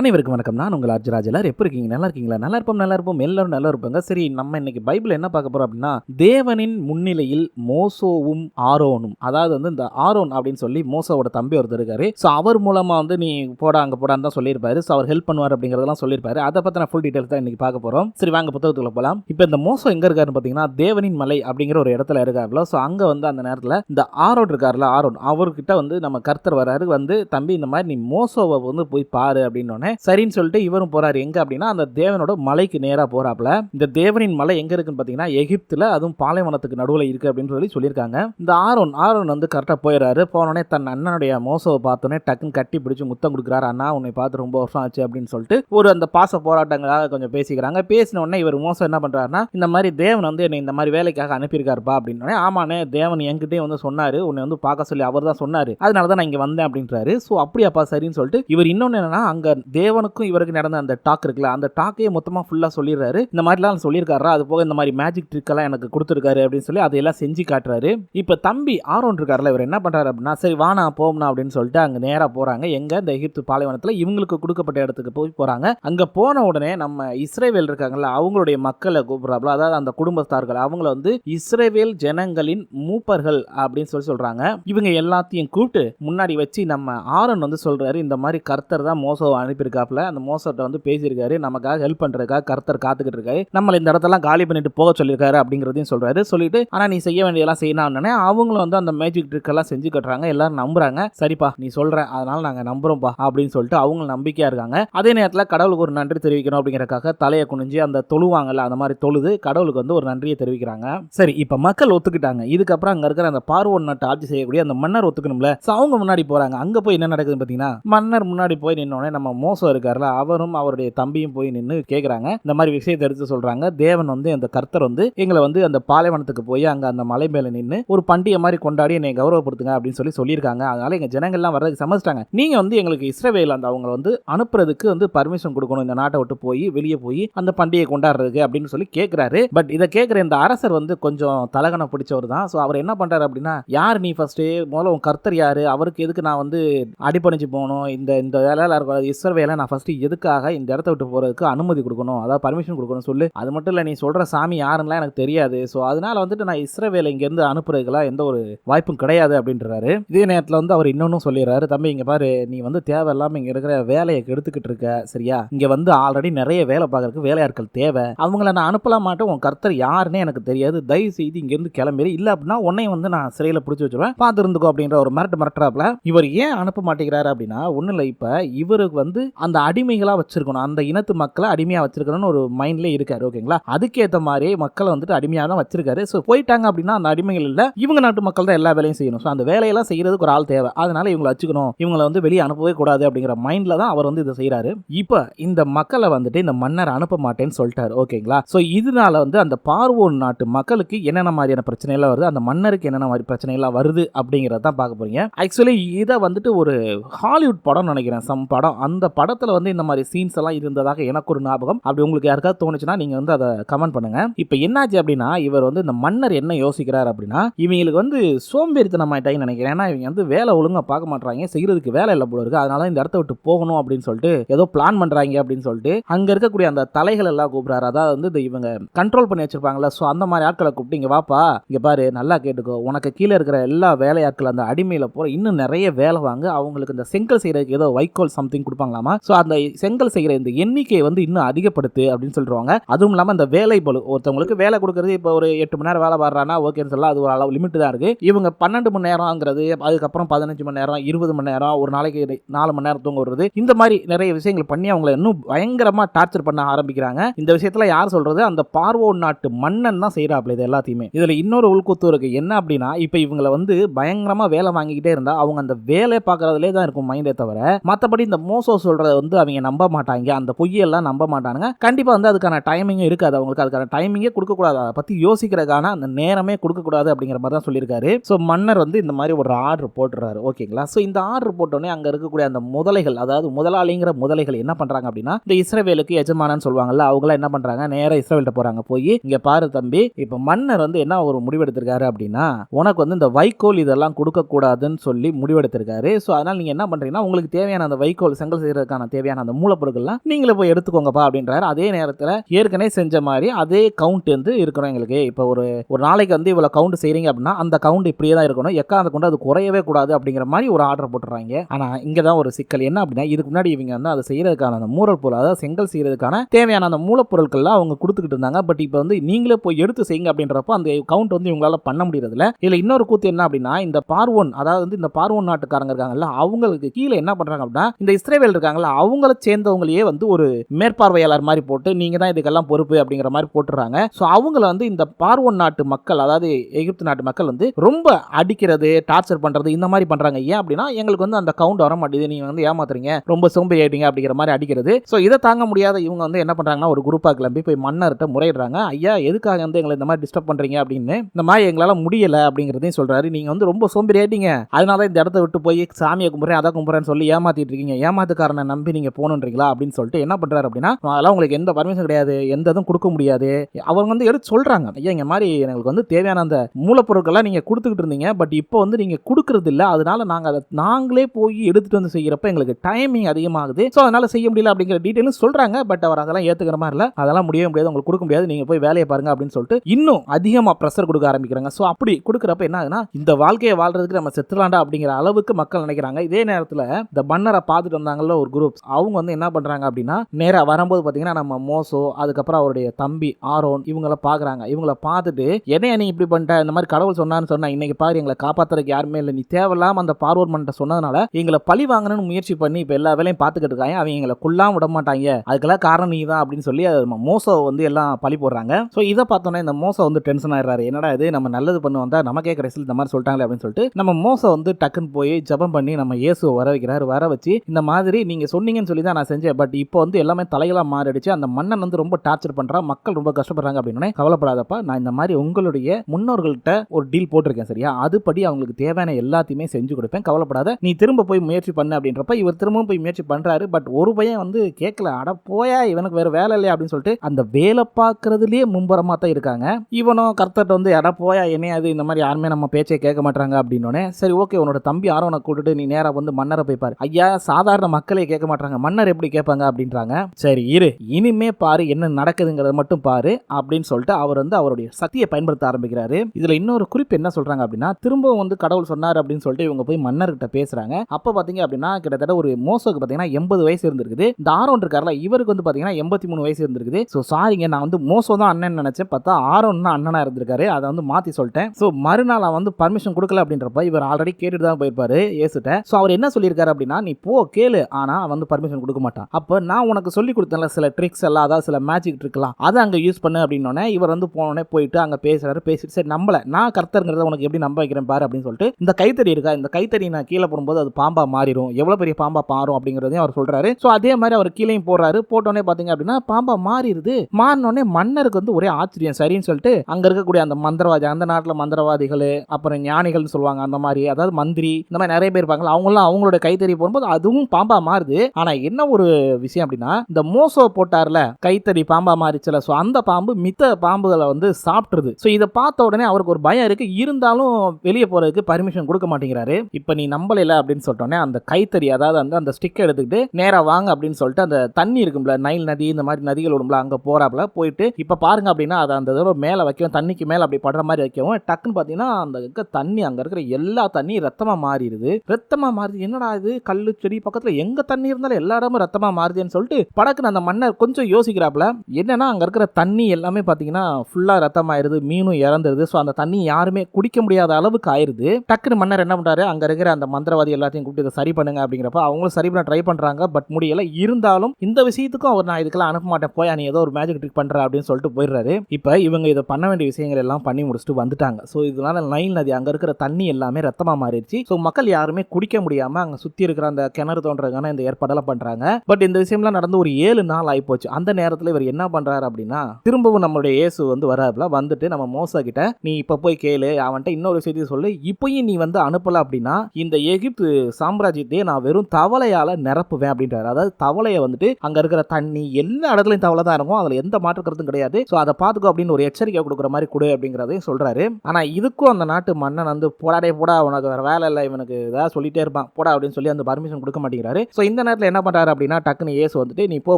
அனைவருக்கும் வணக்கம். நான் உங்கள் அர்ஜராஜ் எல்லாரும் எப்படி இருக்கீங்க? நல்லா இருக்கீங்களா? நல்லா இருப்போம் நல்லா இருப்போம். எல்லாரும் நல்லா இருப்பாங்க. சரி நம்ம இன்னைக்கு பைபிள் என்ன பார்க்க போறோம் அப்படின்னா தேவனின் முன்னிலையில் மோசோவும் ஆரோனும். அதாவது வந்து இந்த ஆரோன் அப்படின்னு சொல்லி மோசோவோட தம்பி ஒருத்தர் இருக்காரு. ஸோ அவர் மூலமா வந்து நீ போடா அங்கே போடான்னு தான் சொல்லியிருப்பாரு. ஸோ அவர் ஹெல்ப் பண்ணுவார் அப்படிங்கிறதெல்லாம் சொல்லியிருப்பாரு. அதை பற்றின ஃபுல் டீட்டெயில் தான் இன்னைக்கு பார்க்க போறோம். சரி வாங்க புத்தகத்துக்குள்ள போகலாம் இப்போ இந்த மோசோ எங்க இருக்காருன்னு பார்த்தீங்கன்னா தேவனின் மலை அப்படிங்கிற ஒரு இடத்துல இருக்காருல ஸோ அங்கே வந்து அந்த நேரத்தில் இந்த ஆரோன் இருக்காருல ஆரோன். அவர்கிட்ட வந்து நம்ம கர்த்தர் வராரு. வந்து தம்பி இந்த மாதிரி நீ மோசோவை வந்து போய் பாரு அப்படின்னு உடனே சரின்னு சொல்லிட்டு இவரும் போறாரு. எங்க அப்படின்னா அந்த தேவனோட மலைக்கு நேராக போறாப்ல இந்த தேவனின் மலை எங்க இருக்குன்னு பார்த்தீங்கன்னா எகிப்துல அதுவும் பாலைவனத்துக்கு நடுவில் இருக்கு அப்படின்னு சொல்லி சொல்லியிருக்காங்க. இந்த ஆரோன் ஆரோன் வந்து கரெக்டாக போயிடுறாரு. போனோடனே தன் அண்ணனுடைய மோசவை பார்த்தோன்னே டக்குன்னு கட்டி பிடிச்சி முத்தம் கொடுக்குறாரு. அண்ணா உன்னை பார்த்து ரொம்ப வருஷம் ஆச்சு அப்படின்னு சொல்லிட்டு ஒரு அந்த பாச போராட்டங்களாக கொஞ்சம் பேசிக்கிறாங்க. பேசின உடனே இவர் மோசம் என்ன பண்றாருன்னா இந்த மாதிரி தேவன் வந்து என்னை இந்த மாதிரி வேலைக்காக அனுப்பியிருக்காருப்பா அப்படின்னு ஆமாண்ணே தேவன் என்கிட்டயே வந்து சொன்னாரு. உன்னை வந்து பார்க்க சொல்லி அவர் தான் சொன்னாரு. அதனால தான் நான் இங்கே வந்தேன் அப்படின்றாரு. ஸோ அப்படியாப்பா சரின்னு சொல்லிட்டு இவர் இன்னொன்று என்னன்னா அங்கே தேவனுக்கும் இவருக்கு நடந்த அந்த டாக் இருக்குல்ல அந்த டாக்கையே மொத்தமாக ஃபுல்லாக சொல்லிடுறாரு. இந்த மாதிரிலாம் சொல்லியிருக்காரா அது போக இந்த மாதிரி மேஜிக் ட்ரிக்கெல்லாம் எனக்கு கொடுத்துருக்காரு அப்படின்னு சொல்லி அதையெல்லாம் செஞ்சு காட்டுறாரு. இப்போ தம்பி ஆரோன் இருக்காருல இவர் என்ன பண்ணுறாரு அப்படின்னா சரி வானா போம்னா அப்படின்னு சொல்லிட்டு அங்கே நேராக போகிறாங்க எங்கே? இந்த எகிப்து பாலைவனத்தில் இவங்களுக்கு கொடுக்கப்பட்ட இடத்துக்கு போய் போகிறாங்க அங்கே போன உடனே நம்ம இஸ்ரேவேல் இருக்காங்கல்ல அவங்களுடைய மக்களை கூப்பிடுறாப்புல அதாவது அந்த குடும்பஸ்தார்கள் அவங்கள வந்து இஸ்ரேவேல் ஜனங்களின் மூப்பர்கள் அப்படின்னு சொல்லி சொல்கிறாங்க இவங்க எல்லாத்தையும் கூப்பிட்டு முன்னாடி வச்சு நம்ம ஆரோன் வந்து சொல்கிறாரு இந்த மாதிரி கர்த்தர் தான் மோசம் அனுப்பியிருக்காப்புல அந்த மோசட்டை வந்து பேசியிருக்காரு. நமக்காக ஹெல்ப் பண்றதுக்காக கர்த்தர் காத்துக்கிட்டு இருக்காரு நம்மளை இந்த இடத்தெல்லாம் காலி பண்ணிட்டு போக சொல்லியிருக்காரு அப்படிங்கிறதையும் சொல்றாரு. சொல்லிட்டு ஆனா நீ செய்ய வேண்டியதெல்லாம் செய்யணும்னே அவங்களும் வந்து அந்த மேஜிக் ட்ரிக் எல்லாம் செஞ்சு கட்டுறாங்க. எல்லாரும் நம்புறாங்க. சரிப்பா நீ சொல்ற. அதனால நாங்க நம்புறோம்ப்பா அப்படின்னு சொல்லிட்டு அவங்க நம்பிக்கையா இருக்காங்க. அதே நேரத்தில் கடவுளுக்கு ஒரு நன்றி தெரிவிக்கணும் அப்படிங்கறக்காக தலையை குனிஞ்சு அந்த தொழுவாங்கல்ல அந்த மாதிரி தொழுது கடவுளுக்கு வந்து ஒரு நன்றியை தெரிவிக்கிறாங்க. சரி இப்ப மக்கள் ஒத்துக்கிட்டாங்க. இதுக்கப்புறம் அங்க இருக்கிற அந்த பார்வோன் நாட்டு ஆட்சி செய்யக்கூடிய அந்த மன்னர் ஒத்துக்கணும்ல. அவங்க முன்னாடி போறாங்க. அங்க போய் என்ன நடக்குதுன்னு பாத்தீங்கன்னா மன்னர் முன்னாடி போய் நின்னோடனே நம்ம மோசம் இருக்காருல அவரும் அவருடைய தம்பியும் போய் நின்று கேட்குறாங்க இந்த மாதிரி விஷயத்தை எடுத்து சொல்கிறாங்க தேவன் வந்து அந்த கர்த்தர் வந்து எங்களை வந்து அந்த பாலைவனத்துக்கு போய் அங்கே அந்த மலை மேலே நின்று ஒரு பண்டிகை மாதிரி கொண்டாடி என்னை கௌரவப்படுத்துங்க அப்படின்னு சொல்லி சொல்லியிருக்காங்க. அதனால எங்கள் ஜனங்கள்லாம் வர்றதுக்கு சமைச்சிட்டாங்க நீங்கள் வந்து எங்களுக்கு இஸ்ரேவேல் அந்த அவங்க வந்து அனுப்புறதுக்கு வந்து பர்மிஷன் கொடுக்கணும். இந்த நாட்டை விட்டு போய் வெளியே போய் அந்த பண்டிகை கொண்டாடுறதுக்கு அப்படின்னு சொல்லி கேட்குறாரு பட் இதை கேட்குற இந்த அரசர் வந்து கொஞ்சம் தலகனை பிடிச்சவர் தான். ஸோ அவர் என்ன பண்ணுறாரு அப்படின்னா யார் நீ ஃபர்ஸ்ட்டு முதல்ல உன் கர்த்தர் யார்? அவருக்கு எதுக்கு நான் வந்து அடிப்பணிஞ்சு போகணும்? இந்த இந்த வேலையில் இருக்கிற இஸ்ரவேல் நான் ஃபஸ்ட்டு எதுக்காக இந்த இடத்த விட்டு போகிறதுக்கு அனுமதி கொடுக்கணும்? அதாவது பர்மிஷன் கொடுக்கணும் சொல்லு. அது மட்டும் இல்லை நீ சொல்கிற சாமி யாருன்னா எனக்கு தெரியாது. ஸோ அதனால வந்துட்டு நான் இஸ்ரவேலை இங்கேருந்து அனுப்புறதுக்கெல்லாம் எந்த ஒரு வாய்ப்பும் கிடையாது அப்படின்றாரு. இதே நேரத்தில் வந்து அவர் இன்னொன்னும் சொல்லிடுறாரு. தம்பி இங்கே பாரு. நீ வந்து தேவையில்லாமல் இங்கே இருக்கிற வேலையை கெடுத்துக்கிட்டு இருக்க. சரியா? இங்கே வந்து ஆல்ரெடி நிறைய வேலை பார்க்கறதுக்கு வேலையாட்கள் தேவை. அவங்கள நான் அனுப்பலாம் மாட்டேன். உன் கர்த்தர் யாருன்னே எனக்கு தெரியாது. தயவு செய்து இங்கேருந்து கிளம்பிடு இல்லை அப்படின்னா உன்னையும் வந்து நான் சிறையில் பிடிச்சி வச்சிருவேன். பார்த்துருந்துக்கோ அப்படின்ற ஒரு மிரட்டு மிரட்டுறாப்புல. இவர் ஏன் அனுப்ப மாட்டேங்கிறாரு அப்படின்னா ஒன்றும் இல்லை இப்போ இவருக்கு வந்து அந்த அடிமைகளாக வச்சிருக்கணும். அந்த இனத்து மக்களை அடிமையாக வச்சிருக்கணும்னு ஒரு மைண்ட்லேயே இருக்காரு ஓகேங்களா அதுக்கேற்ற மாதிரி மக்களை வந்துட்டு அடிமையாக தான் வச்சிருக்காரு. ஸோ போயிட்டாங்க அப்படின்னா அந்த அடிமைகள் இல்லை. இவங்க நாட்டு மக்கள் தான் எல்லா வேலையும் செய்யணும். ஸோ அந்த வேலையெல்லாம் செய்யறதுக்கு ஒரு ஆள் தேவை. அதனால இவங்களை வச்சுக்கணும். இவங்களை வந்து வெளியே அனுப்பவே கூடாது அப்படிங்கிற மைண்டில் தான் அவர் வந்து இதை செய்கிறாரு இப்போ இந்த மக்களை வந்துட்டு இந்த மன்னர் அனுப்ப மாட்டேன்னு சொல்லிட்டாரு ஓகேங்களா ஸோ இதனால வந்து அந்த பார்வோன் நாட்டு மக்களுக்கு என்னென்ன மாதிரியான பிரச்சனைகள்லாம் வருது? அந்த மன்னருக்கு என்னென்ன மாதிரி பிரச்சனைகள்லாம் வருது அப்படிங்கிறத தான் பார்க்க போறீங்க. ஆக்சுவலி இதை வந்துட்டு ஒரு ஹாலிவுட் படம் நினைக்கிறேன். சம் படம். அந்த படம் படத்தில் வந்து இந்த மாதிரி சீன்ஸ் எல்லாம் இருந்ததாக எனக்கு ஒரு ஞாபகம். அப்படி உங்களுக்கு யாருக்காவது தோணுச்சுன்னா நீங்கள் வந்து அதை கமெண்ட் பண்ணுங்க. இப்போ என்னாச்சு அப்படின்னா இவர் வந்து இந்த மன்னர் என்ன யோசிக்கிறார் அப்படின்னா இவங்களுக்கு வந்து சோம்பேறித்தனம் ஆயிட்டாங்கன்னு நினைக்கிறேன். ஏன்னா இவங்க வந்து வேலை ஒழுங்கா பார்க்க மாட்டாங்க செய்யறதுக்கு வேலை இல்லை போல இருக்கு. அதனால இந்த இடத்த விட்டு போகணும் அப்படின்னு சொல்லிட்டு ஏதோ பிளான் பண்றாங்க அப்படின்னு சொல்லிட்டு அங்க இருக்கக்கூடிய அந்த தலைகள் எல்லாம் கூப்பிடுறாரு. அதாவது வந்து இவங்க கண்ட்ரோல் பண்ணி வச்சிருப்பாங்கல்ல. ஸோ அந்த மாதிரி ஆட்களை கூப்பிட்டு இங்க வாப்பா இங்க பாரு நல்லா கேட்டுக்கோ. உனக்கு கீழே இருக்கிற எல்லா வேலையாட்கள் அந்த அடிமையில போற இன்னும் நிறைய வேலை வாங்க. அவங்களுக்கு இந்த செங்கல் செய்யறதுக்கு ஏதோ வைக்கோல் சம்திங் கொடுப்பாங்களாமா? ஸோ அந்த செங்கல் செய்கிற இந்த எண்ணிக்கையை வந்து இன்னும் அதிகப்படுத்து அப்படின்னு சொல்றாங்க அதுவும் இல்லாமல் இந்த வேலை பளு ஒருத்தவங்களுக்கு வேலை கொடுக்கறது இப்போ ஒரு எட்டு மணி நேரம் வேலை பாடுறானா ஓகேன்னு சொல்லலாம். அது ஒரு அளவு லிமிட் தான் இருக்கு. இவங்க பன்னெண்டு மணி நேரம்ங்கிறது அதுக்கப்புறம் பதினஞ்சு மணி நேரம் இருபது மணி நேரம் ஒரு நாளைக்கு நாலு மணி நேரம் தூங்க வருது இந்த மாதிரி நிறைய விஷயங்கள் பண்ணி அவங்கள இன்னும் பயங்கரமாக டார்ச்சர் பண்ண ஆரம்பிக்கிறாங்க. இந்த விஷயத்தில் யார் சொல்றது? அந்த பார்வோ நாட்டு மன்னன் தான் செய்கிறாப்புல இது எல்லாத்தையுமே. இதில் இன்னொரு உள்குத்து இருக்கு. என்ன அப்படின்னா இப்போ இவங்களை வந்து பயங்கரமாக வேலை வாங்கிக்கிட்டே இருந்தால் அவங்க அந்த வேலை பார்க்கறதுலே தான் இருக்கும் மைண்டே தவிர. மற்றபடி இந்த மோசோஸ் சொல்றதை வந்து அவங்க நம்ப மாட்டாங்க. அந்த பொய்யெல்லாம் நம்ப மாட்டானுங்க. கண்டிப்பாக வந்து அதுக்கான டைமிங்கே இருக்காது. அவங்களுக்கு அதுக்கான டைமிங்கே கொடுக்கக்கூடாது. அதை பற்றி யோசிக்கிறதுக்கான அந்த நேரமே கொடுக்கக்கூடாது அப்படிங்கிற மாதிரி தான் சொல்லியிருக்காரு. ஸோ மன்னர் வந்து இந்த மாதிரி ஒரு ஆர்டர் போட்டுறாரு. ஓகேங்களா ஸோ இந்த ஆர்டர் போட்டோடனே அங்கே இருக்கக்கூடிய அந்த முதலைகள் அதாவது முதலாளிங்கிற முதலைகள் என்ன பண்ணுறாங்க அப்படின்னா இந்த இஸ்ரேவேலுக்கு எஜமானன்னு சொல்லுவாங்கல்ல அவங்களாம் என்ன பண்ணுறாங்க நேராக இஸ்ரேவேல்கிட்ட போகிறாங்க போய் இங்கே பாரு தம்பி இப்போ மன்னர் வந்து என்ன ஒரு முடிவெடுத்திருக்காரு அப்படின்னா உனக்கு வந்து இந்த வைக்கோல் இதெல்லாம் கொடுக்கக்கூடாதுன்னு சொல்லி முடிவெடுத்திருக்காரு. ஸோ அதனால் நீங்கள் என்ன பண்ணுறீங்கன்னா உங்களுக்கு தேவையான அந்த வைக்கோல் செங்கல் செய்கிற செய்யறதுக்கான தேவையான அந்த மூலப்பொருட்கள்லாம் நீங்களே போய் எடுத்துக்கோங்கப்பா அப்படின்றாரு. அதே நேரத்தில் ஏற்கனவே செஞ்ச மாதிரி அதே கவுண்ட் வந்து இருக்கணும் எங்களுக்கு. இப்போ ஒரு ஒரு நாளைக்கு வந்து இவ்வளோ கவுண்ட் செய்கிறீங்க அப்படின்னா அந்த கவுண்ட் இப்படியே தான் இருக்கணும். எக்காந்த கொண்டு அது குறையவே கூடாது அப்படிங்கிற மாதிரி ஒரு ஆர்டர் போட்டுறாங்க. ஆனால் இங்கே தான் ஒரு சிக்கல். என்ன அப்படின்னா இதுக்கு முன்னாடி இவங்க வந்து அதை செய்கிறதுக்கான அந்த மூலப்பொருள் அதாவது செங்கல் செய்யறதுக்கான தேவையான அந்த மூலப்பொருட்கள்லாம் அவங்க கொடுத்துக்கிட்டு இருந்தாங்க. பட் இப்போ வந்து நீங்களே போய் எடுத்து செய்யுங்க அப்படின்றப்போ அந்த கவுண்ட் வந்து இவங்களால பண்ண முடியறதில்ல. இதில் இன்னொரு கூத்து என்ன அப்படின்னா இந்த பார்வோன் அதாவது வந்து இந்த பார்வோன் நாட்டுக்காரங்க இருக்காங்கல்ல அவங்களுக்கு கீழே என்ன பண்றாங்க அப்படின்னா இந்த இஸ்ரேவேல் இருக்காங்க இருக்காங்கல்ல அவங்கள சேர்ந்தவங்களையே வந்து ஒரு மேற்பார்வையாளர் மாதிரி போட்டு நீங்க தான் இதுக்கெல்லாம் பொறுப்பு அப்படிங்கிற மாதிரி போட்டுறாங்க. ஸோ அவங்கள வந்து இந்த பார்வன் நாட்டு மக்கள் அதாவது எகிப்து நாட்டு மக்கள் வந்து ரொம்ப அடிக்கிறது டார்ச்சர் பண்றது இந்த மாதிரி பண்றாங்க. ஏன் அப்படின்னா எங்களுக்கு வந்து அந்த கவுண்ட் வர மாட்டேது நீங்க வந்து ஏமாத்துறீங்க ரொம்ப சோம்பேறி ஆயிட்டீங்க அப்படிங்கிற மாதிரி அடிக்கிறது. ஸோ இதை தாங்க முடியாத இவங்க வந்து என்ன பண்றாங்கன்னா ஒரு குரூப்பாக கிளம்பி போய் மன்னர்கிட்ட முறையிடுறாங்க. ஐயா எதுக்காக வந்து எங்களை இந்த மாதிரி டிஸ்டர்ப் பண்றீங்க? அப்படின்னு. இந்த மாதிரி எங்களால முடியல அப்படிங்கிறதையும் சொல்றாரு. நீங்க வந்து ரொம்ப சோம்பேறி ஆயிட்டீங்க. அதனால இந்த இடத்த விட்டு போய் சாமியை கும்பிட்றேன் அதை கும்பிட்றேன்னு சொல்லி ஏமாத்திட்டு இருக்கீங்க. ஏமாத்துக்காரனை நம்பி நீங்க போகணுன்றீங்களா அப்படின்னு சொல்லிட்டு என்ன பண்றாரு அப்படின்னா அதெல்லாம் உங்களுக்கு எந்த பர்மிஷன் கிடையாது எந்த இதுவும் கொடுக்க முடியாது. அவங்க வந்து எடுத்து சொல்றாங்க. ஐயா இங்க மாதிரி எங்களுக்கு வந்து தேவையான அந்த மூலப்பொருட்கள்லாம் நீங்க கொடுத்துக்கிட்டு இருந்தீங்க. பட் இப்போ வந்து நீங்க கொடுக்கறது இல்லை. அதனால நாங்க அதை நாங்களே போய் எடுத்துட்டு வந்து செய்யறப்ப எங்களுக்கு டைமிங் அதிகமாகுது. ஸோ அதனால செய்ய முடியல அப்படிங்கிற டீட்டெயிலும் சொல்றாங்க. பட் அவர் அதெல்லாம் ஏத்துக்கிற மாதிரி இல்லை. அதெல்லாம் முடியவே முடியாது. உங்களுக்கு கொடுக்க முடியாது. நீங்க போய் வேலையை பாருங்க அப்படின்னு சொல்லிட்டு இன்னும் அதிகமாக ப்ரெஷர் கொடுக்க ஆரம்பிக்கிறாங்க. ஸோ அப்படி கொடுக்குறப்ப என்ன ஆகுதுன்னா இந்த வாழ்க்கையை வாழ்றதுக்கு நம்ம செத்துலாண்டா அப்படிங்கிற அளவுக்கு மக்கள் நினைக்கிறாங்க. இதே நேரத்தில் இந்த பண்ணரை பார்த்துட்டு வந்தாங்கல்ல ஒரு குரூப்ஸ் அவங்க வந்து என்ன பண்ணுறாங்க அப்படின்னா நேராக வரும்போது பார்த்தீங்கன்னா நம்ம மோசோ அதுக்கப்புறம் அவருடைய தம்பி ஆரோன் இவங்கள பார்க்குறாங்க இவங்கள பார்த்துட்டு என்னைய நீ இப்படி பண்ணிட்ட இந்த மாதிரி கடவுள் சொன்னான்னு சொன்னா இன்னைக்கு பாரு எங்களை காப்பாத்துறதுக்கு யாருமே இல்லை. நீ தேவையில்லாம அந்த பார்வோர்ட் பண்ணிட்ட சொன்னதுனால எங்களை பழி வாங்கணும்னு முயற்சி பண்ணி இப்போ எல்லா வேலையும் பார்த்துக்கிட்டு இருக்காங்க. அவங்க எங்களை கொல்லாம விட மாட்டாங்க. அதுக்கெல்லாம் காரணம் நீ தான் அப்படின்னு சொல்லி அது நம்ம மோசோ வந்து எல்லாம் பழி போடுறாங்க. ஸோ இதை பார்த்தோன்னே இந்த மோசோ வந்து டென்ஷன் ஆயிடுறாரு. என்னடா இது நம்ம நல்லது பண்ணு வந்தால் நமக்கே கடைசியில் இந்த மாதிரி சொல்லிட்டாங்களே அப்படின்னு சொல்லிட்டு நம்ம மோசோ வந்து டக்குன்னு போய் ஜெபம் பண்ணி நம்ம இயேசுவை வர வைக்கிறாரு வர வச்சு இந்த மாதிரி நீங்கள் சொன்னீங்கன்னு சொல்லி தான் நான் செஞ்சேன். பட் இப்போ வந்து எல்லாமே தலையெல்லாம் மாறிடுச்சு. அந்த மன்னன் வந்து ரொம்ப டார்ச்சர் பண்ணுறான் மக்கள் ரொம்ப கஷ்டப்படுறாங்க அப்படின்னு கவலைப்படாதப்பா. நான் இந்த மாதிரி உங்களுடைய முன்னோர்கள்ட்ட ஒரு டீல் போட்டிருக்கேன் சரியா? அதுபடி அவங்களுக்கு தேவையான எல்லாத்தையுமே செஞ்சு கொடுப்பேன். கவலைப்படாத. நீ திரும்ப போய் முயற்சி பண்ண அப்படின்றப்ப இவர் திரும்பவும் போய் முயற்சி பண்ணுறாரு பட் ஒரு பையன் வந்து கேட்கல அட போயா இவனுக்கு வேற வேலை இல்லையா? அப்படின்னு சொல்லிட்டு அந்த வேலை பார்க்கறதுலேயே மும்பரமாக தான் இருக்காங்க. இவனும் கர்த்தர்கிட்ட வந்து அட போயா என்னையாது இந்த மாதிரி யாருமே நம்ம பேச்சை கேட்க மாட்டாங்க அப்படின்னோடனே சரி ஓகே உன்னோட தம்பி ஆரோனை கூட்டிட்டு நீ நேராக வந்து மன்னரை போய் பாரு. ஐயா சாதாரண மக்களே கேட்க மாட்டாங்க மன்னர் எப்படி கேட்பாங்க அப்படின்றாங்க. சரி இரு. இனிமே பாரு என்ன நடக்குதுங்கிறத மட்டும் பாரு அப்படின்னு சொல்லிட்டு அவர் வந்து அவருடைய சக்தியை பயன்படுத்த ஆரம்பிக்கிறாரு. இதுல இன்னொரு குறிப்பு என்ன சொல்றாங்க அப்படின்னா திரும்பவும் வந்து கடவுள் சொன்னார் அப்படின்னு சொல்லிட்டு இவங்க போய் மன்னர்கிட்ட பேசுறாங்க. அப்ப பாத்தீங்க அப்படின்னா கிட்டத்தட்ட ஒரு மோசோக்கு பாத்தீங்கன்னா எண்பது வயசு இருந்திருக்குது. இந்த ஆரோன் இருக்கார்ல இவருக்கு வந்து பாத்தீங்கன்னா எண்பத்தி மூணு வயசு இருந்திருக்குது. ஸோ சாரிங்க நான் வந்து மோசோ தான் அண்ணன் நினைச்சேன். பார்த்தா ஆரோன் தான் அண்ணனா இருந்திருக்காரு. அதை வந்து மாத்தி சொல்லிட்டேன். ஸோ மறுநாள் வந்து பர்மிஷன் கொடுக்கல அப்படின்றப்ப இவர் ஆல்ரெடி கேட்டுட்டு தான் போயிருப்பாரு ஏசுட்ட ஸோ அவர் என்ன சொல்லியிருக்காரு அப்படின்னா நீ போ கேளு. ஆனா நான் வந்து பர்மிஷன் கொடுக்க மாட்டான். அப்போ நான் உனக்கு சொல்லி கொடுத்தேன்ல சில ட்ரிக்ஸ் எல்லாம் அதாவது சில மேஜிக் ட்ரிக்லாம் அதை அங்கே யூஸ் பண்ணு அப்படின்னோடனே இவர் வந்து போனோடனே போயிட்டு அங்கே பேசுறாரு பேசிட்டு சரி நம்பல. நான் கர்த்தருங்கிறத உனக்கு எப்படி நம்ப வைக்கிறேன் பாரு அப்படின்னு சொல்லிட்டு இந்த கைத்தறி இருக்கா இந்த கைத்தறி நான் கீழே போடும்போது அது பாம்பா மாறிடும். எவ்வளோ பெரிய பாம்பா பாரும் அப்படிங்கிறதையும் அவர் சொல்றாரு. ஸோ அதே மாதிரி அவர் கீழேயும் போடுறாரு. போட்டோன்னே பார்த்தீங்க அப்படின்னா பாம்பா மாறிடுது. மாறினோடனே மன்னருக்கு வந்து ஒரே ஆச்சரியம். சரின்னு சொல்லிட்டு அங்கே இருக்கக்கூடிய அந்த மந்திரவாதி அந்த நாட்டில் மந்திரவாதிகள் அப்புறம் ஞானிகள்னு சொல்லுவாங்க அந்த மாதிரி அதாவது மந்திரி இந்த மாதிரி நிறைய பேர் இருப்பாங்க அவங்களாம் அவங்களோட கைத்தறி போடும்போது அதுவும் பாம்பா மாறுது. ஆனா என்ன ஒரு விஷயம் அப்படின்னா இந்த மோசோ போட்டார்ல கைத்தறி பாம்பா மாறிச்சல. ஸோ அந்த பாம்பு மித்த பாம்புகளை வந்து சாப்பிட்ருது ஸோ இதை பார்த்த உடனே அவருக்கு ஒரு பயம் இருக்கு. இருந்தாலும் வெளியே போறதுக்கு பர்மிஷன் கொடுக்க மாட்டேங்கிறாரு. இப்போ நீ நம்பல அப்படின்னு சொல்லிட்டோன்னே அந்த கைத்தறி அதாவது அந்த அந்த ஸ்டிக்கை எடுத்துக்கிட்டு நேராக வாங்க அப்படின்னு சொல்லிட்டு அந்த தண்ணி இருக்கும்ல நைல் நதி இந்த மாதிரி நதிகள் விடும்ல அங்கே போறாப்புல போயிட்டு இப்போ பாருங்க அப்படின்னா அதை அந்த தடவை மேலே வைக்கவும் தண்ணிக்கு மேலே அப்படி படுற மாதிரி வைக்கவும் டக்குன்னு பார்த்தீங்கன்னா அந்த இருக்க தண்ணி அங்கே இருக்கிற எல்லா தண்ணி ரத்தமாக மாறிடுது. ரத்தமாக மாறிடுது. என்னடா இது? கல்லு செடி பக்கத்தில் எங்க தண்ணி இருந்தாலும் எல்லா இடமும் ரத்தமாக மாறுதுன்னு சொல்லிட்டு படக்குன்னு அந்த மன்னர் கொஞ்சம் யோசிக்கிறாப்புல. என்னன்னா அங்கே இருக்கிற தண்ணி எல்லாமே பார்த்தீங்கன்னா ஃபுல்லாக ரத்தமாயிருது மீனும் இறந்துருது. ஸோ அந்த தண்ணி யாருமே குடிக்க முடியாத அளவுக்கு ஆயிருது. டக்குன்னு மன்னர் என்ன பண்ணுறாரு அங்கே இருக்கிற அந்த மந்திரவாதி எல்லாத்தையும் கூப்பிட்டு இதை சரி பண்ணுங்க அப்படிங்கிறப்ப அவங்களும் சரி பண்ண ட்ரை பண்ணுறாங்க பட் முடியல. இருந்தாலும் இந்த விஷயத்துக்கும் அவர் நான் இதுக்கெல்லாம் அனுப்ப மாட்டேன். போய் நீ ஏதோ ஒரு மேஜிக் ட்ரிக் பண்ணுற அப்படின்னு சொல்லிட்டு போயிடுறாரு. இப்போ இவங்க இதை பண்ண வேண்டிய விஷயங்கள் எல்லாம் பண்ணி முடிச்சுட்டு வந்துட்டாங்க. ஸோ இதனால நைல் நதி அங்கே இருக்கிற தண்ணி எல்லாமே ரத்தமாக மாறிடுச்சு. ஸோ மக்கள் யாருமே குடிக்க முடியாமல் அங்கே சுற்றி இருக்கிற அந்த கிணறு தோன்றதுக்கான இந்த ஏற்பாடெல்லாம் பண்றாங்க. பட் இந்த விஷயம்லாம் நடந்து ஒரு ஏழு நாள் ஆயிப்போச்சு. அந்த நேரத்தில் இவர் என்ன பண்றாரு அப்படின்னா திரும்பவும் நம்மளுடைய இயேசு வந்து வராப்புல வந்துட்டு நம்ம மோசா கிட்ட நீ இப்போ போய் கேளு அவன்கிட்ட இன்னொரு விஷயத்தையும் சொல்லு. இப்பயும் நீ வந்து அனுப்பல அப்படின்னா இந்த எகிப்து சாம்ராஜ்யத்தையே நான் வெறும் தவளையால நிரப்புவேன் அப்படின்றாரு. அதாவது தவளையை வந்துட்டு அங்க இருக்கிற தண்ணி எல்லா இடத்துலயும் தவளை தான் இருக்கும். அதில் எந்த மாற்று கருத்தும் கிடையாது. ஸோ அதை பார்த்துக்கோ அப்படின்னு ஒரு எச்சரிக்கை கொடுக்குற மாதிரி கொடு அப்படிங்கிறதையும் சொல்றாரு. ஆனா இதுக்கும் அந்த நாட்டு மன்னன் வந்து போடாடே போடா உனக்கு வேற வேலை இல்லை. இவனுக்கு ஏதாவது சொல்லிட்டே இருப்பான். போடா அப்படின்னு சொல்லி அந்த பர்மிஷன் கொடுக்க மாட்டேங்கிறாரு. ஸோ இந்த நேரத்தில் என்ன பண்றாரு அப்படின்னா டக்குன்னு ஏசு வந்துட்டு நீ போ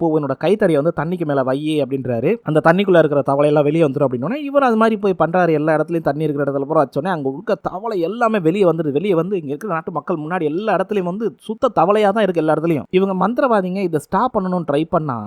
போ உன்னோட கைத்தறியை வந்து தண்ணிக்கு மேலே வை அப்படின்றாரு. அந்த தண்ணிக்குள்ளே இருக்கிற தவளை எல்லாம் வெளியே வந்துடும் அப்படின்னா இவர் அது மாதிரி போய் பண்றாரு. எல்லா இடத்துலையும் தண்ணி இருக்கிற இடத்துல பூரா வச்சோன்னே அங்கே இருக்க தவளை எல்லாமே வெளியே வந்துடுது. வெளியே வந்து இங்கே இருக்கிற நாட்டு மக்கள் முன்னாடி எல்லா இடத்துலையும் வந்து சுத்த தவளையாக தான் இருக்கு எல்லா இடத்துலையும். இவங்க மந்திரவாதிங்க இதை ஸ்டாப் பண்ணணும்னு ட்ரை பண்ணா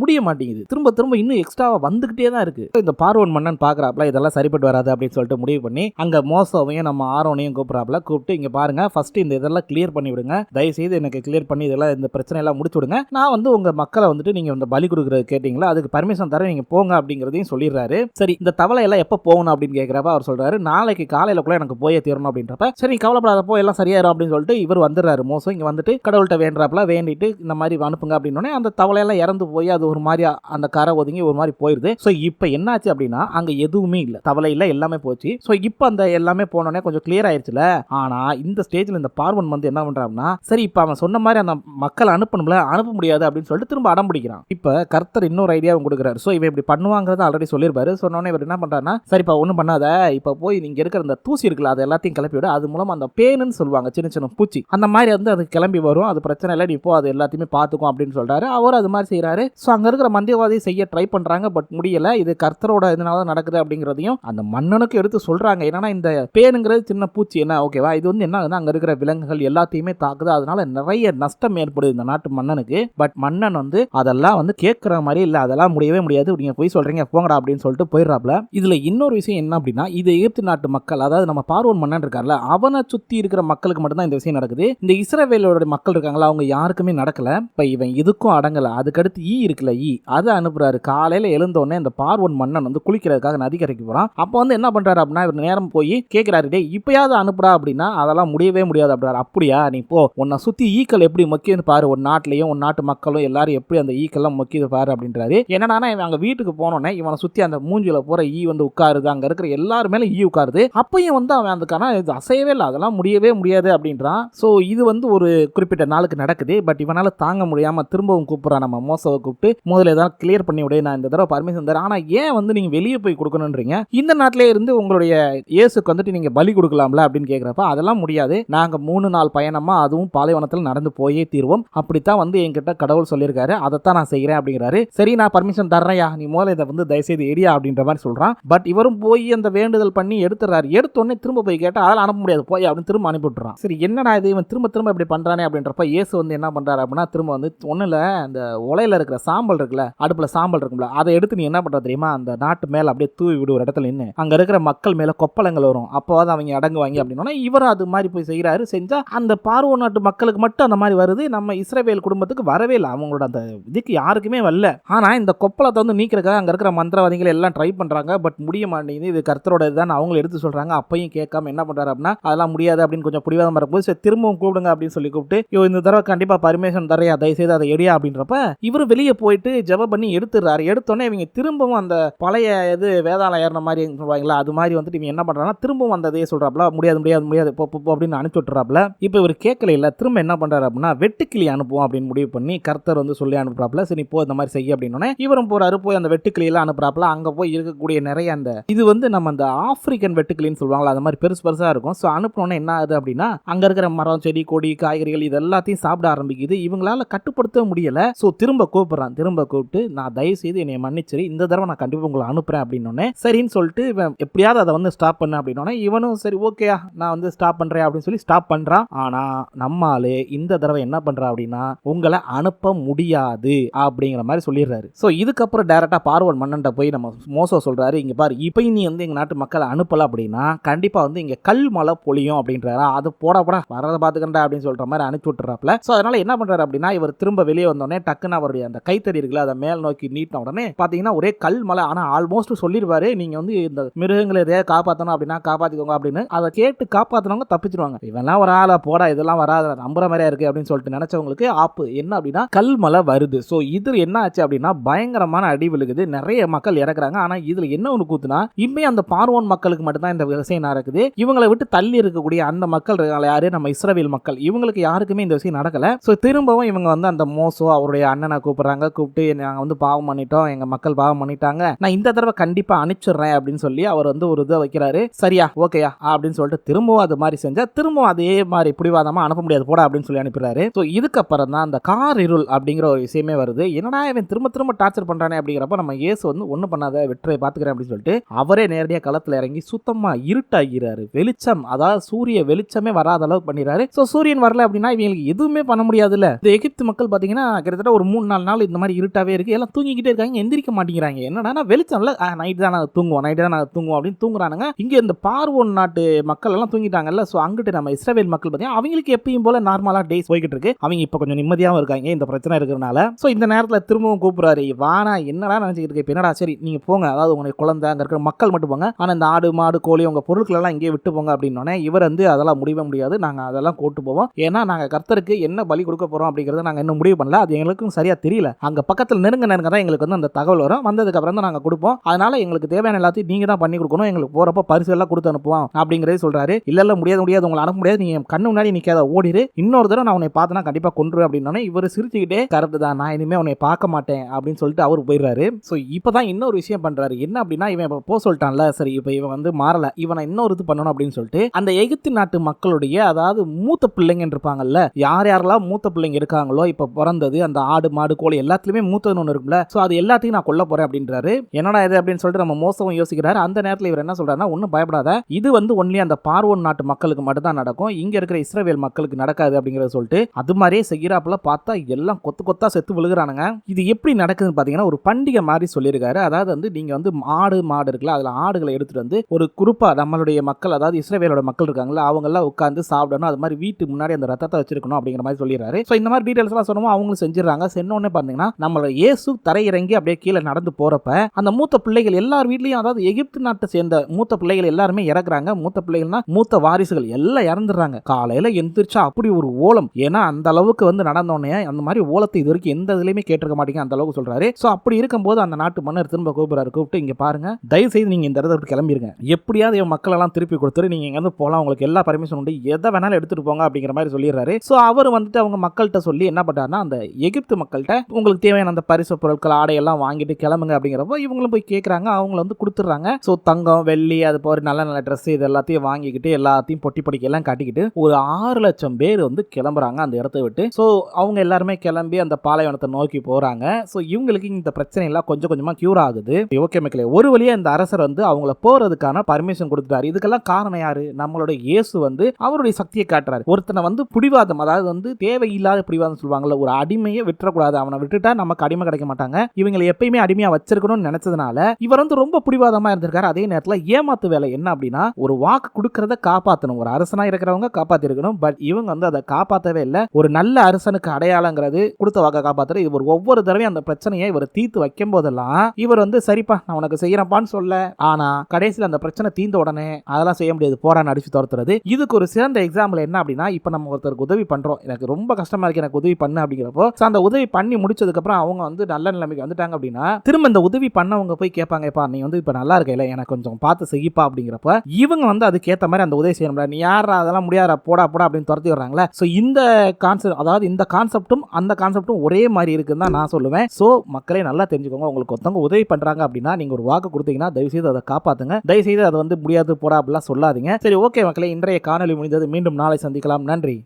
முடிய மாட்டேங்குது. திரும்ப திரும்ப இன்னும் எக்ஸ்ட்ராவாக வந்துகிட்டே தான் இருக்கு. இந்த பார்வன் மன்னன் பார்க்குறாப்ல இதெல்லாம் சரிப்பட்டு வராது அப்படின்னு சொல்லிட்டு முடிவு பண்ணி அங்கே மோசவையும் நம்ம ஆரோனையும் கூப்பிட்றாப்ல. கூப்பிட்டு இங்கே பாருங்க ஃபர்ஸ்ட் இந்த இதெல்லாம் கிளியர் பண்ணி விடுங்க. தயவு செய்து எனக்கு கிளியர் பண்ணி இதெல்லாம் இந்த பிரச்சனை எல்லாம் முடிச்சு விடுங்க. நான் வந்து உங்க மக்களை வந்துட்டு நீங்க இந்த பலி கொடுக்குறது கேட்டீங்களா? அதுக்கு பர்மிஷன் தர நீங்க போங்க அப்படிங்கிறதையும் சொல்லிடுறாரு. சரி இந்த தவளை எல்லாம் எப்போ போகணும் அப்படின்னு கேட்குறப்ப அவர் சொல்றாரு நாளைக்கு காலையில கூட எனக்கு போயே தீரணும் அப்படின்றப்ப சரி கவலைப்படாதப்போ எல்லாம் சரியாயிரும் அப்படின்னு சொல்லிட்டு இவர் வந்துடுறாரு. மோசம் இங்க வந்துட்டு கடவுள்கிட்ட வேண்டுறாப்புல வேண்டிட்டு இந்த மாதிரி அனுப்புங்க அப்படின்னோடனே அந்த தவளையெல்லாம் இறந்து போய் அது ஒரு மாதிரி அந்த கரை ஒதுங்கி ஒரு மாதிரி போயிருது. ஸோ இப்போ என்னாச்சு அப்படின்னா அங்க எதுவுமே இல்லை. தவளை இல்லை எல்லாமே போச்சு. ஸோ இப்போ அந்த எல்லாமே போனோடனே கொஞ்சம் கிளியர் ஆயிடுச்சுல ஆனா இந்த ஸ்டேஜ்ல இந்த பார்வன் வந்து என்ன பண்றான்னா சரி இப்போ அவன் சொன்ன மாதிரி அந்த மக்கள் அனுப்பணும்ல அனுப்ப முடியாது அப்படின்னு சொல்லிட்டு திரும்ப அடம் பிடிக்கிறான். இப்போ கர்த்தர் இன்னொரு ஐடியாவும் கொடுக்குறாரு. ஸோ இவன் இப்படி பண்ணுவாங்கிறத ஆல்ரெடி சொல்லியிருப்பாரு. சொன்னோன்னே இவர் என்ன பண்றாருன்னா சரிப்பா ஒன்றும் பண்ணாத. இப்போ போய் நீங்கள் இருக்கிற அந்த தூசி இருக்குல்ல அது எல்லாத்தையும் கிளப்பி விட. அது மூலம் அந்த பேனுன்னு சொல்லுவாங்க சின்ன சின்ன பூச்சி. அந்த மாதிரி வந்து அது கிளம்பி வரும். அது பிரச்சனை இல்லை நீ இப்போ அது எல்லாத்தையுமே பார்த்துக்கும் அப்படின்னு சொல்கிறாரு அவர் அது மாதிரி செய்கிறாரு ஸோ அங்கே இருக்கிற மந்தியவாதி செய்ய ட்ரை பண்ணுறாங்க பட் முடியல. இது கர்த்தரோட இதனால தான் நடக்குது அப்படிங்கிறதையும் அந்த மன்னனுக்கு எடுத்து சொல்கிறாங்க என்னன்னா இந்த பேனுங்கிறது சின்ன பூச்சி. என்ன ஓகேவா? இது வந்து என்ன அங்கே இருக்கிற விலங்குகள் எல்லாத்தையுமே தாக்குது. அதனால நிறைய நஷ்டம் ஏற்படுது. இந்த நாட்டு மன்னனுக்கு. பட் மன்னன் வந்து அதெல்லாம் வந்து கேட்குற மாதிரி இல்லை. அதெல்லாம் முடியவே முடியாது. நீங்க போய் சொல்றீங்க போங்கடா அப்படின்னு சொல்லிட்டு போயிடுறாப்ல. இதுல இன்னொரு விஷயம் என்ன அப்படின்னா இது எகிப்து நாட்டு மக்கள் அதாவது நம்ம பார்வோன் மன்னன் இருக்கார்ல அவனை சுத்தி இருக்கிற மக்களுக்கு மட்டும்தான் இந்த விஷயம் நடக்குது. இந்த இஸ்ரேவேலோட மக்கள் இருக்காங்களா அவங்க யாருக்குமே நடக்கல. இப்ப இவன் இதுக்கும் அடங்கல. அதுக்கடுத்து ஈ இருக்குல்ல ஈ. அதை அனுப்புறாரு. காலையில எழுந்தோடனே இந்த பார்வோன் மன்னன் வந்து குளிக்கிறதுக்காக நதிக்கரைக்கு போறான். அப்போ வந்து என்ன பண்றாரு அப்படின்னா இவர் நேரம் போய் கேட்கிறாரு டே இப்பயாவது அனுப்புடா அப்படின்னா அதெல்லாம் முடியவே முடியாது அப்படின்னாரு அப்படியா நீ போ. உன்னை சுத்தி ஈக்கள் எப்படி மொக்கியது பாரு ஒரு நாட்டிலையும் ஒரு நாட்டு மக்களும் எல்லாரும் எப்படி அந்த ஈக்கெல்லாம் மொக்கியது பாரு அப்படின்றாரு. என்னன்னா இவன் அங்க வீட்டுக்கு போனோடனே இவனை சுத்தி அந்த மூஞ்சில போற ஈ வந்து உட்காருது அங்க இருக்கிற எல்லாரு மேலே ஈ உட்காருது. அப்பயும் வந்து அவன் அதுக்கான இது அசையவே இல்லை அதெல்லாம் முடியவே முடியாது அப்படின்றான். ஸோ இது வந்து ஒரு குறிப்பிட்ட நாளுக்கு நடக்குது. பட் இவனால தாங்க முடியாம திரும்பவும் கூப்பிடுறான் நம்ம மோசவை கூப்பிட்டு. முதல்ல ஏதாவது கிளியர் பண்ணி விடு நான் இந்த தடவை பர்மிஷன் தரேன் ஆனா ஏன் வந்து நீங்க வெளியே போய் கொடுக்கணுன்றீங்க? இந்த நாட்டிலே இருந்து உங்களுடைய இயேசுக்கு வந்துட்டு நீங்க பலி கொடுக்கலாம்ல அப்படின்னு கேட்குறப்ப அதெல்லாம் முடியாது. நாங்கள் மூணு நாள் பயணமாக அதுவும் பாலைவனத்தில் நடந்து போயே தீர்வோம். அப்படித்தான் வந்து என்கிட்ட கடவுள் சொல்லியிருக்காரு. அதைத்தான் நான் செய்கிறேன் அப்படிங்கிறாரு. சரி நான் பர்மிஷன் தர்றேயா நீ முதல்ல இதை வந்து தயவுசெய்து எரியா அப்படின்ற மாதிரி சொல்கிறான் பட் இவரும் போய் அந்த வேண்டுதல் பண்ணி எடுத்துறாரு எடுத்தோடனே திரும்ப போய் கேட்டால் அதெல்லாம் அனுப்ப முடியாது. போய் அப்படின்னு திரும்ப அனுப்பிவிட்றான் சரி என்னடா இது? இவன் திரும்ப திரும்ப இப்படி பண்ணுறானே அப்படின்றப்ப இயேசு வந்து என்ன பண்ணுறாரு அப்படின்னா திரும்ப வந்து ஒன்றும் இல்லை அந்த உலையில் இருக்கிற சாம்பல் இருக்குல்ல அடுப்பில் சாம்பல் இருக்கும்ல அதை எடுத்து நீ என்ன பண்ணுற தெரியுமா? அந்த நாட்டு மேலே அப்படியே தூவி விடு ஒரு இடத்துல நின்று அங்கே இருக்கிற மக்கள் மேலே கொப்பளங்கள் வரும். அப்போவாது அவங்க அடங்குவாங்க அப்படின்னா இவர் அது மாதிரி போய் செய்கிறாரு செஞ்சால் அந்த பார்வ நாட்டு மக்களுக்கு மட்டும் அந்த மாதிரி வருது. நம்ம இஸ்ரேவேல் குடும்பத்துக்கு வரவே இல்லை. அவங்களோட அந்த இதுக்கு யாருக்குமே வரல. ஆனால் இந்த கொப்பளத்தை வந்து நீக்கிறதுக்காக அங்கே இருக்கிற மந்திரவாதிகள் எல்லாம் ட்ரை பண்ணுறாங்க பட் முடிய மாட்டேங்குது. இது கர்த்தரோட இதுதான். அவங்களும் எடுத்து சொல்கிறாங்க அப்பையும் கேட்காம என்ன பண்ணுறாரு அப்படின்னா அதெல்லாம் முடியாது அப்படின்னு கொஞ்சம் பிடிவாதம் வரும்போது சரி திரும்பவும் கூப்பிடுங்க அப்படின்னு சொல்லி கூப்பிட்டு ஐயோ இந்த தடவை கண்டிப்பாக பர்மிஷன் தரையா தயவுசெய்து அதை எடியா அப்படின்றப்ப இவர் வெளியே போயிட்டு ஜெப பண்ணி எடுத்துடுறாரு. எடுத்தோடனே இவங்க திரும்பவும் அந்த பழைய இது வேதாளம் ஏறின மாதிரி சொல்லுவாங்களா அது மாதிரி வந்துட்டு இவங்க என்ன பண்ணுறாங்கன்னா திரும்பவும் அந்த சொல்கிறாப்புல முடியாது முடியாது முடியாது. போ அப்படின்னு அனுப்பிச்சு விட்டுறாப்புல. இப்போ இவர் கேட்கல இல்லை. திரும்ப என்ன பண்ணுறாரு அப்படின்னா வெட்டுக்கிளி அனுப்புவோம் அப்படின்னு முடிவு பண்ணி கர்த்தர் வந்து சொல்லி அனுப்புறாப்ல சரி போ இந்த மாதிரி செய்ய அப்படின்னோடனே இவரும் போறாரு போய் அந்த வெட்டுக்கிளியெல்லாம் அனுப்புறாப்ல அங்க போய் இருக்கக்கூடிய நிறைய அந்த இது வந்து நம்ம அந்த ஆப்பிரிக்கன் வெட்டுக்கிளின்னு சொல்லுவாங்களா அது மாதிரி பெருசு பெருசா இருக்கும். ஸோ அனுப்பினோடனே என்ன ஆகுது அப்படின்னா அங்க இருக்கிற மரம் செடி கொடி காய்கறிகள் இது எல்லாத்தையும் சாப்பிட ஆரம்பிக்குது. இவங்களால கட்டுப்படுத்த முடியல. ஸோ திரும்ப கூப்பிடுறான். திரும்ப கூப்பிட்டு நான் தயவு செய்து என்னை மன்னிச்சிரு. இந்த தடவை நான் கண்டிப்பா உங்களை அனுப்புறேன் அப்படின்னோடனே சரின்னு சொல்லிட்டு இவன் எப்படியாவது அதை வந்து ஸ்டாப் பண்ண அப்படின்னோடனே இவனும் சரி ஓகேயா நான் வந்து ஸ்டாப் பண்றேன் அப்படின்னு சொல்லி ஸ்டாப் பண்றான். ஆனா நம்மாலே இந்த தடவை என்ன என்ன பண்ணுறா அப்படின்னா உங்களை அனுப்ப முடியாது அப்படிங்கிற மாதிரி சொல்லிடுறாரு. ஸோ இதுக்கப்புறம் டேரெக்டாக பார்வன் மன்னன்ட்ட போய் நம்ம மோசம் சொல்கிறாரு இங்கே பாரு இப்போ நீ வந்து எங்கள் நாட்டு மக்களை அனுப்பலை அப்படின்னா கண்டிப்பாக வந்து இங்கே கல் மழை பொழியும் அப்படின்றாரா? அது போட போட வரதை பார்த்துக்கண்டா அப்படின்னு சொல்கிற மாதிரி அனுப்பிச்சி விட்டுறாப்ல. ஸோ அதனால் என்ன பண்ணுறாரு அப்படின்னா இவர் திரும்ப வெளியே வந்தோடனே டக்குன்னு அவருடைய அந்த கைத்தறி இருக்குல்ல அதை மேல் நோக்கி நீட்டின உடனே பார்த்தீங்கன்னா ஒரே கல் மலை ஆனால் ஆல்மோஸ்ட் சொல்லிடுவாரு நீங்கள் வந்து இந்த மிருகங்களை எதையாவது காப்பாற்றணும் அப்படின்னா காப்பாற்றிக்கோங்க அப்படின்னு. அதை கேட்டு காப்பாற்றினவங்க தப்பிச்சிருவாங்க. இவெல்லாம் ஒரு ஆளை போடா இதெல்லாம் வராத நம்புற மாதிரியா இருக்கு அப்படின்னு சொல்லிட்டு நினச்சவங்களுக்கு ஆப்பு. என்ன அப்படின்னா கல்மலை வருது. ஸோ இது என்ன ஆச்சு அப்படின்னா பயங்கரமான அடி விழுகுது. நிறைய மக்கள் இறக்குறாங்க. ஆனால் இதில் என்ன ஒன்று கூத்துனா இம்மே அந்த பார்வோன் மக்களுக்கு மட்டும்தான் இந்த விஷயம் நடக்குது. இவங்களை விட்டு தள்ளி இருக்கக்கூடிய அந்த மக்கள் யாரு? நம்ம இஸ்ரவேல் மக்கள். இவங்களுக்கு யாருக்குமே இந்த விஷயம் நடக்கல. ஸோ திரும்பவும் இவங்க வந்து அந்த மோசோ அவருடைய அண்ணனை கூப்பிடுறாங்க. கூப்பிட்டு நாங்கள் வந்து பாவம் பண்ணிட்டோம். எங்கள் மக்கள் பாவம் பண்ணிட்டாங்க. நான் இந்த தடவை கண்டிப்பாக அனுப்பிச்சிடுறேன் அப்படின்னு சொல்லி அவர் வந்து ஒரு இதை வைக்கிறாரு. சரியா? ஓகேயா? அப்படின்னு சொல்லிட்டு திரும்பவும் அது மாதிரி செஞ்சால் திரும்பவும் அதே மாதிரி பிடிவாதமாக அனுப்ப முடியாது. போடா அப்படின்னு சொல்லி அனுப்பிடுறாரு. ஸோ இதுக்கப்புறம் தான் அந்த கார் இருள் அப்படிங்கிற ஒரு விஷயமே வருது. என்னடா இவன் திரும்ப திரும்ப டார்ச்சர் பண்ணுறானே அப்படிங்கிறப்ப நம்ம இயேசு வந்து ஒன்றும் பண்ணாத வெற்றி பார்த்துக்கிறேன் அப்படின்னு சொல்லிட்டு அவரே நேரடியாக களத்தில் இறங்கி சுத்தமாக இருட்டாகிறாரு. வெளிச்சம் அதாவது சூரிய வெளிச்சமே வராத அளவுக்கு பண்ணிடுறாரு ஸோ சூரியன் வரல அப்படின்னா இவங்களுக்கு எதுவுமே பண்ண முடியாதுல்ல. இந்த எகிப்து மக்கள் பார்த்தீங்கன்னா கிட்டத்தட்ட ஒரு மூணு நாலு நாள் இந்த மாதிரி இருட்டாவே இருக்கு. எல்லாம் தூங்கிக்கிட்டே இருக்காங்க எந்திரிக்க மாட்டேங்கிறாங்க. என்னடா வெளிச்சம்ல நைட் தான் நாங்கள் தூங்குவோம் நைட் தான் நாங்கள் தூங்குவோம் அப்படின்னு தூங்குறானுங்க. இங்கே இந்த பார்வோன் நாட்டு மக்கள் எல்லாம் தூங்கிட்டாங்கல்ல. ஸோ அங்கிட்டு நம்ம இஸ்ரேல் மக்கள் பார்த்தீங்கன்னா அவங்களுக்கு எப்பயும் போல நார்மலாக டேஸ் போய்கிட்டு இருக்கு. அவங்க இப்போ கொஞ்சம் நிம்மதியாகவும் இருக்காங்க. இந்த பிரச்சனை இருக்கிறனால. ஸோ இந்த நேரத்தில் திரும்பவும் கூப்பிடுறாரு. வானா என்னடா நினைச்சிக்கிட்டு இருக்கு? என்னடா? சரி நீங்க போங்க. அதாவது உங்களுக்கு குழந்தை அங்கே இருக்கிற மக்கள் மட்டும் போங்க. ஆனால் இந்த ஆடு மாடு கோழி உங்க பொருட்கள் எல்லாம் இங்கே விட்டு போங்க அப்படின்னோடனே இவர் வந்து அதெல்லாம் முடிவே முடியாது. நாங்க அதெல்லாம் கூட்டு போவோம். ஏன்னா நாங்க கர்த்தருக்கு என்ன பலி கொடுக்க போறோம் அப்படிங்கிறத நாங்கள் இன்னும் முடிவு பண்ணல. அது எங்களுக்கும் சரியா தெரியல. அங்க பக்கத்தில் நெருங்க நெருங்க தான் எங்களுக்கு வந்து அந்த தகவல் வரும். வந்ததுக்கு அப்புறம் தான் நாங்க கொடுப்போம். அதனால எங்களுக்கு தேவையான எல்லாத்தையும் நீங்க தான் பண்ணி கொடுக்கணும். எங்களுக்கு போகிறப்ப பரிசு எல்லாம் கொடுத்து அனுப்புவோம் அப்படிங்கிறதே சொல்றாரு. இல்ல இல்லை முடியாது முடியாது. உங்களை அனுப்ப முடியாது. நீங்க கண்ணு முன்னாடி நிக்காத. ஓடிடு இன்னொரு தடவை நான் உன்னை பார்த்தனா கண்டிப்பா கொன்று அப்படின்னோடனே இவர் சிரிச்சுக்கிட்டே கரெக்டு தான் நான் இனிமேல் உன்னை பார்க்க மாட்டேன் அப்படின்னு சொல்லிட்டு அவர் போயிடுறாரு. ஸோ இப்பதான் இன்னொரு விஷயம் பண்றாரு. என்ன அப்படின்னா இவன் இப்போ போ சொல்லிட்டான்ல சரி இப்போ இவன் வந்து மாறல இவனை இன்னொரு இது பண்ணணும் அப்படின்னு சொல்லிட்டு அந்த எகிப்து நாட்டு மக்களுடைய அதாவது மூத்த பிள்ளைங்க இருப்பாங்கல்ல யார் யாரெல்லாம் மூத்த பிள்ளைங்க இருக்காங்களோ இப்போ பிறந்தது அந்த ஆடு மாடு கோழி எல்லாத்துலேயுமே மூத்ததுன்னு ஒன்று இருக்குல்ல ஸோ அது எல்லாத்தையும் நான் கொல்ல போறேன் அப்படின்றாரு. என்னடா இது அப்படின்னு சொல்லிட்டு நம்ம மோசவும் யோசிக்கிறாரு. அந்த நேரத்தில் இவர் என்ன சொல்றாருன்னா ஒன்றும் பயப்படாத இது வந்து ஒன்லி அந்த பார்வோன் நாட்டு மக்களுக்கு மட்டும் தான் நடக்கும் இங்க இருக்கிற இஸ்ரேல் மக்களுக்கு நடக்காது அப்படிங்கிறத சொல்லிட்டு அது மாதிரியே செய்கிறாப்புல பார்த்தா எல்லாம் கொத்து கொத்தா செத்து விழுகிறானுங்க. இது எப்படி நடக்குதுன்னு பார்த்தீங்கன்னா ஒரு பண்டிகை மாதிரி சொல்லியிருக்காரு. அதாவது வந்து நீங்கள் வந்து ஆடு மாடு இருக்குல்ல அதில் ஆடுகளை எடுத்துகிட்டு வந்து ஒரு குறிப்பாக நம்மளுடைய மக்கள் அதாவது இஸ்ரேவேலோட மக்கள் இருக்காங்களா அவங்கெல்லாம் உட்காந்து சாப்பிடணும். அது மாதிரி வீட்டு முன்னாடி அந்த ரத்தத்தை வச்சிருக்கணும் அப்படிங்கிற மாதிரி சொல்லிடுறாரு ஸோ இந்த மாதிரி டீட்டெயில்ஸ்லாம் எல்லாம் சொன்னோம் அவங்களும் செஞ்சிடறாங்க. சென்னோடனே பார்த்தீங்கன்னா நம்மளோட இயேசு தரையிறங்கி அப்படியே கீழே நடந்து போகிறப்ப அந்த மூத்த பிள்ளைகள் எல்லார் வீட்லேயும் அதாவது எகிப்து நாட்டை சேர்ந்த மூத்த பிள்ளைகள் எல்லாருமே இறக்குறாங்க. மூத்த பிள்ளைகள்னா மூத்த வாரிசுகள் எல்லாம் இறந்துடுறாங்க. காலையில் எந்திரிச்சா அப்படி ஒரு ஓலம். ஏன்னா அந்த அளவுக்கு வந்து நடந்தோடனே அந்த மாதிரி ஓலத்தை இது வரைக்கும் எந்த இதுலையுமே கேட்டிருக்க மாட்டீங்க அந்த அளவுக்கு சொல்றாரு. ஸோ அப்படி இருக்கும்போது அந்த நாட்டு மன்னர் திரும்ப கூப்பிடுறாரு கூப்பிட்டு இங்க பாருங்க தயவு செய்து நீங்க இந்த இடத்த விட்டு கிளம்பிருங்க. எப்படியாவது என் மக்கள் எல்லாம் திருப்பி கொடுத்துரு நீங்க இங்க வந்து போகலாம் உங்களுக்கு எல்லா பர்மிஷன் உண்டு. எதை வேணாலும் எடுத்துட்டு போங்க அப்படிங்கிற மாதிரி சொல்லிடுறாரு. ஸோ அவர் வந்துட்டு அவங்க மக்கள்கிட்ட சொல்லி என்ன பண்ணாருன்னா அந்த எகிப்து மக்கள்கிட்ட உங்களுக்கு தேவையான அந்த பரிசு பொருட்கள் ஆடையெல்லாம் வாங்கிட்டு கிளம்புங்க அப்படிங்கிறப்போ இவங்களும் போய் கேட்குறாங்க அவங்கள வந்து கொடுத்துட்றாங்க. ஸோ தங்கம் வெள்ளி அது போகிற நல்ல நல்ல ட்ரெஸ் இது எல்லாத்தையும் வாங்கிக்கிட்டு எல்லாத்தையும் பொட்டி பொடிக்கெல்லாம் எல்லாம் காட்டிக்கிட்டு ஒரு ஆறு லட்சம் பேர் வந்து கிளம்புறாங்க அந்த இடத்த விட்டு. ஸோ அவங்க எல்லாருமே கிளம்பி அந்த பாலைவனத்தை நோக்கி போகிறாங்க ஸோ இவங்களுக்கு இந்த பிரச்சனை எல்லாம் கொஞ்சம் கொஞ்சமாக கியூர் ஆகுது. ஓகே மக்களே ஒரு வழியாக இந்த அரசர் வந்து அவங்கள போகிறதுக்கான பர்மிஷன் கொடுத்துட்டாரு. இதுக்கெல்லாம் காரணம் யாரு? நம்மளோட இயேசு வந்து அவருடைய சக்தியை காட்டுறாரு. ஒருத்தனை வந்து பிடிவாதம் அதாவது வந்து தேவையில்லாத பிடிவாதம் சொல்லுவாங்கல்ல ஒரு அடிமையை விட்டுறக்கூடாது. அவனை விட்டுட்டா நமக்கு அடிமை கிடைக்க மாட்டாங்க. இவங்களை எப்பயுமே அடிமையா வச்சிருக்கணும்னு நினைச்சதுனால இவர் வந்து ரொம்ப பிடிவாதமா இருந்திருக்காரு. அதே நேரத்தில் ஏமாத்து வேலை என்ன அப்படின்னா ஒரு வாக்கு கொடுக்கறத காப்பாற்றணும் ஒரு அரசனா இருக்கிறவங்க காப்பாத்திருக்கணும். பட் இவங்க வந்து அதை காப்பாற்றவே இல்லை. ஒரு நல்ல அரசனுக்கு அடையாளங்கிறது கொடுத்த வாக்கை காப்பாத்துற இவர். ஒவ்வொரு தடவையும் அந்த பிரச்சனையை இவர் தீர்த்து வைக்கும் போதெல்லாம் இவர் வந்து சரிப்பா நான் உனக்கு செய்யறப்பான்னு சொல்ல. ஆனா கடைசியில் அந்த பிரச்சனை தீர்ந்த உடனே அதெல்லாம் செய்ய முடியாது போறான்னு அடிச்சு துரத்துறது. இதுக்கு ஒரு சிறந்த எக்ஸாம்பிள் என்ன அப்படின்னா இப்போ நம்ம ஒருத்தருக்கு உதவி பண்றோம். எனக்கு ரொம்ப கஷ்டமா இருக்கு எனக்கு உதவி பண்ணு அப்படிங்கிறப்போ அந்த உதவி பண்ணி முடிச்சதுக்கு அப்புறம் அவங்க வந்து நல்ல நிலைமைக்கு வந்துட்டாங்க அப்படின்னா திரும்ப இந்த உதவி பண்ணவங்க போய் கேட்பாங்கப்பா நீ வந்து இப்போ நல்லா இருக்கையில எனக்கு கொஞ்சம் பார்த்து செய்யப்பா அப்படிங்கிறப்ப இவங்க வந்து அதுக்கேற்ற மாதிரி அந்த உதவி செய்யணும்ல. நீ யார் அதெல்லாம் முடியாத போடா போடா அப்படின்னு துரத்தி வர்றாங்களே ஸோ இந்த கான்செப்ட் அதாவது இந்த கான்செப்டும் அந்த கான்செப்டும் ஒரே மாதிரி இருக்குன்னு தான் நான் சொல்லுவேன். ஸோ மக்களே நல்லா தெரிஞ்சுக்கோங்க. உங்களுக்கு ஒருத்தவங்க உதவி பண்ணுறாங்க அப்படின்னா நீங்கள் ஒரு வாக்கு கொடுத்தீங்கன்னா தயவு செய்து அதை காப்பாற்றுங்க தயவு செய்து அதை வந்து முடியாது போடா அப்படிலாம் சொல்லாதீங்க. சரி ஓகே மக்களே இன்றைய காணொலி முடிந்தது. மீண்டும் நாளை சந்திக்கலாம். நன்றி.